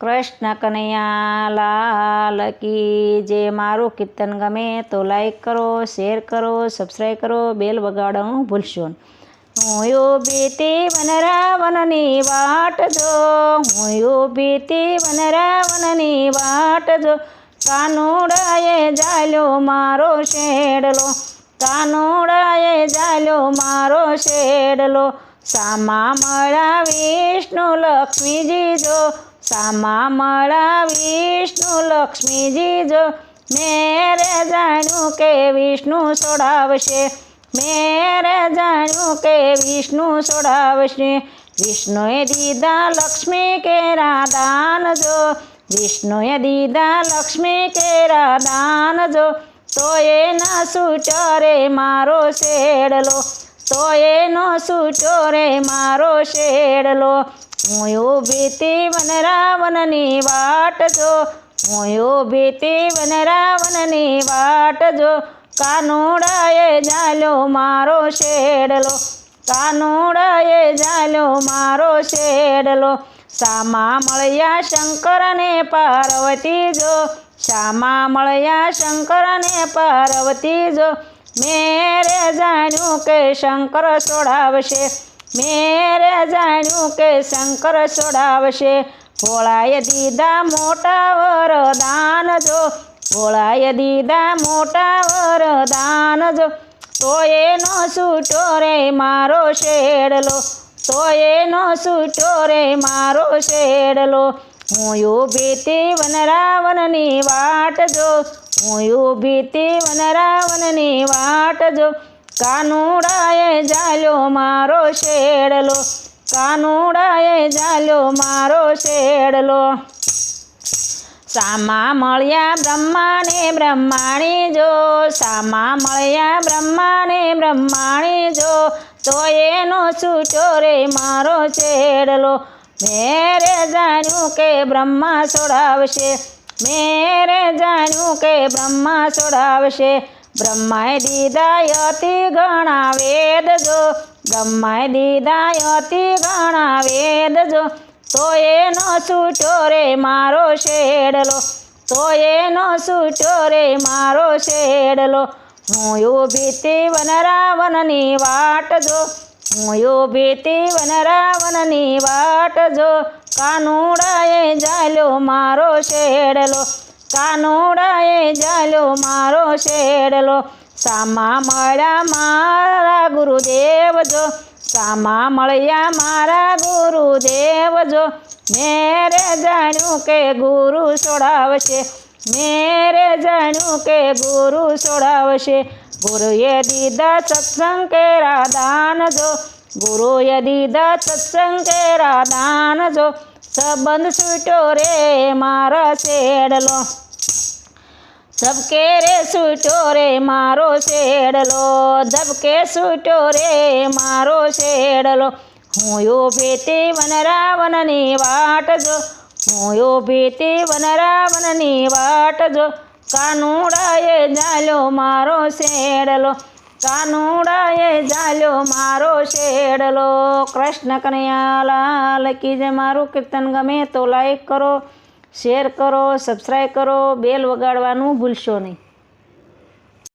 કૃષ્ણ કનૈયા લાલ કી જે મારું કીર્તન ગમે તો લાઈક કરો શેર કરો સબસ્ક્રાઈબ કરો બેલ વગાડવાનું ભૂલશો હું યો ઊભી વન રાવણની વાટ જો, હું ઊભી વન રાવણની વાટ જો. કાનુડાએ જાલ્યો મારો શેડલો કાનુડાએ જાલ્યો મારો શેડલો. સામા મળા વિષ્ણુ લક્ષ્મીજી જો સામા મળા વિષ્ણુ લક્ષ્મીજી જો મેરે જાણ્યું કે વિષ્ણુ સોડાવશે. મેરે જાણ્યું કે વિષ્ણુ સોડાવશે. વિષ્ણુએ દીધા લક્ષ્મી કેરા દાન જો. વિષ્ણુએ દીધા લક્ષ્મી કેરા દાન જો. તો એના સૂચરે મારો શેડલો. તો એનો સૂચો રે મારો શેડલો. હું ઊભી તી વનરાવનની વાટ જો. હું ઊભી તી વનરાવનની વાટ જો. કાનુડાએ જાલ્યો મારો શેડલો. કાનુડાએ જાલ્યો મારો શેડલો. સામા મળ્યા શંકરને પાર્વતી જો. શામા મળ્યા શંકરને પાર્વતી જો. મેરે જાણ્યું કે શંકર છોડાવશે મેરે જાણ્યું કે શંકર છોડાવશે ભોળાએ દીધા મોટા વરદાન જો. ભોળાએ દીધા મોટા વરદાન જો. તો એનો સૂટો રે મારો શેડલો. તો એનો સૂટો રે મારો શેડલો. હું ઊભી તી વનરાવનની વાટ જો હું ઊભી તી વનરાવનની વાટ જો કાનુડાએ જાલ્યો મારો શેડલો. કાનુડાએ જાલ્યો મારો શેડલો. સામા મળ્યા બ્રહ્માને બ્રહ્માણી જો સામા મળ્યા બ્રહ્માને બ્રહ્માણી જો તો એનો સૂચો રે મારો છેડલો મેરે જાણ્યું કે બ્રહ્મા સોડાવશે મેરે જાણ્યું કે બ્રહ્મા છોડાવશે. બ્રહ્માએ દીધા અતિ ઘણા વેદ જો. બ્રહ્માએ દીધા અતિ ઘણા વેદ જો. તો એનો છૂટો રે મારો શેડલો. તો એનો છૂટો રે મારો શેડલો. હું ઊભી વનરાવનની વાટ જો. હું ઊભી વન રાવણની વાટ જો. કાનુડાએ જાલ્યો મારો શેડલો કાનુડાએ જાલ્યો મારો શેડલો સામા મળ્યા મારા ગુરુદેવ જો. સામા મળ્યા મારા ગુરુદેવ જો. મેરે જાણ્યું કે ગુરુ છોડાવશે મેરે જાણ્યું કે ગુરુ સોડાવશે. ગુરુએ દીધા સત્સંગ કેરા દાન જો. ગુરુએ દીધા સત્સંગ કેરા દાન જો. સંબંધ છૂટ્યો રે મારા શેડલો. ધબકે રે છૂટો રે મારો શેડલો. ધબકે છૂટો રે મારો શેડલો. હું યો તી વનરાવનની વાટ જો. હું યો તી વનરાવનની વાટ જો. કાનુડાએ જાલ્યો મારો શેડલો કાનુડાએ જાલ્યો મારો શેડલો કૃષ્ણ કનૈયાલાલ કી જે મારું કીર્તન ગમે તો લાઈક કરો શેર કરો સબસ્ક્રાઈબ કરો બેલ વગાડવાનું ભૂલશો નહીં.